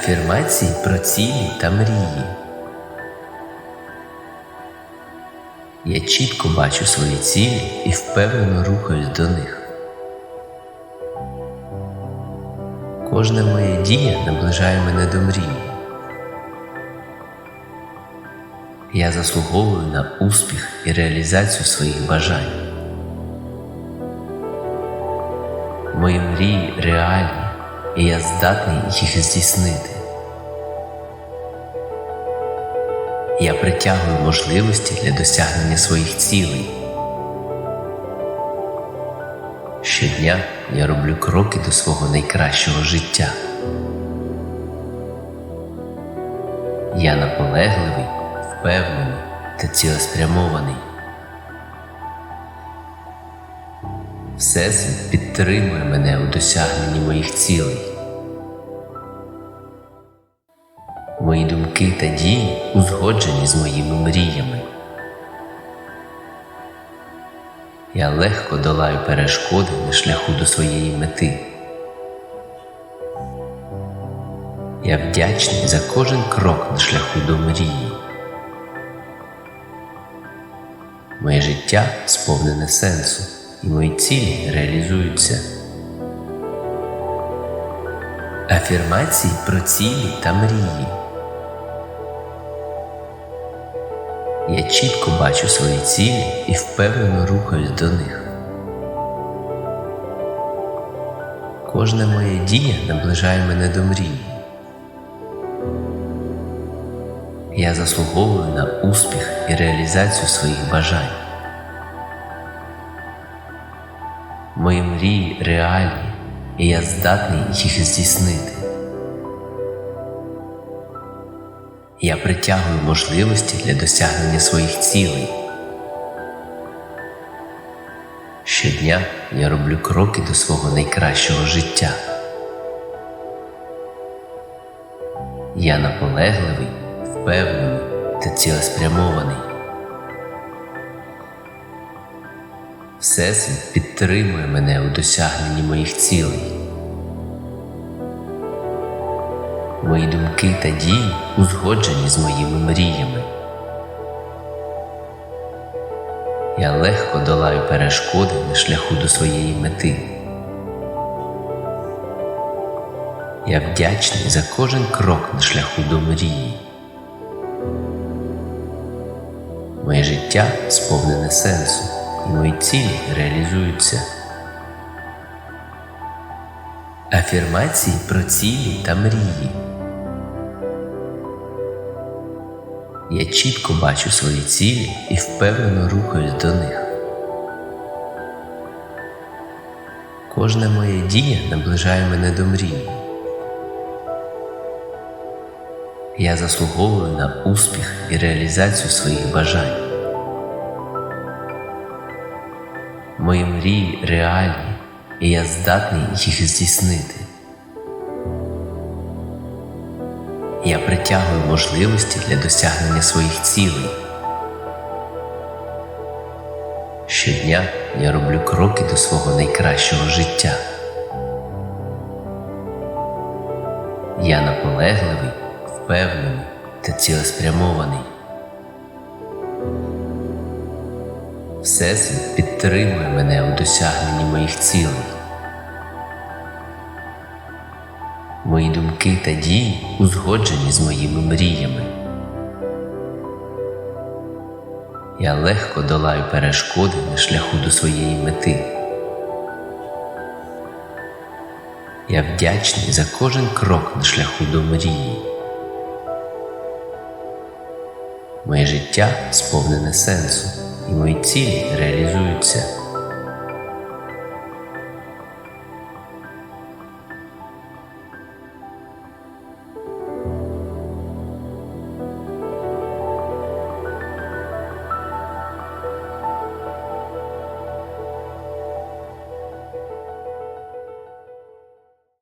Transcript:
Афірмації про цілі та мрії. Я чітко бачу свої цілі і впевнено рухаюсь до них. Кожна моя дія наближає мене до мрії. Я заслуговую на успіх і реалізацію своїх бажань. Мої мрії реальні, і я здатний їх здійснити. Я притягую можливості для досягнення своїх цілей. Щодня я роблю кроки до свого найкращого життя. Я наполегливий, впевнений та цілеспрямований. Всесвіт підтримує мене у досягненні моїх цілей. Мої думки та дії узгоджені з моїми мріями. Я легко долаю перешкоди на шляху до своєї мети. Я вдячний за кожен крок на шляху до мрії. Моє життя сповнене сенсу, і мої цілі реалізуються. Афірмації про цілі та мрії. Я чітко бачу свої цілі і впевнено рухаюсь до них. Кожна моя дія наближає мене до мрії. Я заслуговую на успіх і реалізацію своїх бажань. Мої мрії реальні, і я здатний їх здійснити. Я притягую можливості для досягнення своїх цілей. Щодня я роблю кроки до свого найкращого життя. Я наполегливий, впевнений та цілеспрямований. Всесвіт підтримує мене у досягненні моїх цілей. Мої думки та дії узгоджені з моїми мріями. Я легко долаю перешкоди на шляху до своєї мети. Я вдячний за кожен крок на шляху до мрії. Моє життя сповнене сенсу, і мої цілі реалізуються. Афірмації про цілі та мрії. Я чітко бачу свої цілі і впевнено рухаюсь до них. Кожна моя дія наближає мене до мрії. Я заслуговую на успіх і реалізацію своїх бажань. Мої мрії реальні, і я здатний їх здійснити. Я притягую можливості для досягнення своїх цілей. Щодня я роблю кроки до свого найкращого життя. Я наполегливий, впевнений та цілеспрямований. Всесвіт підтримує мене у досягненні моїх цілей. Мої думки та дії узгоджені з моїми мріями. Я легко долаю перешкоди на шляху до своєї мети. Я вдячний за кожен крок на шляху до мрії. Моє життя сповнене сенсу, і мої цілі реалізуються.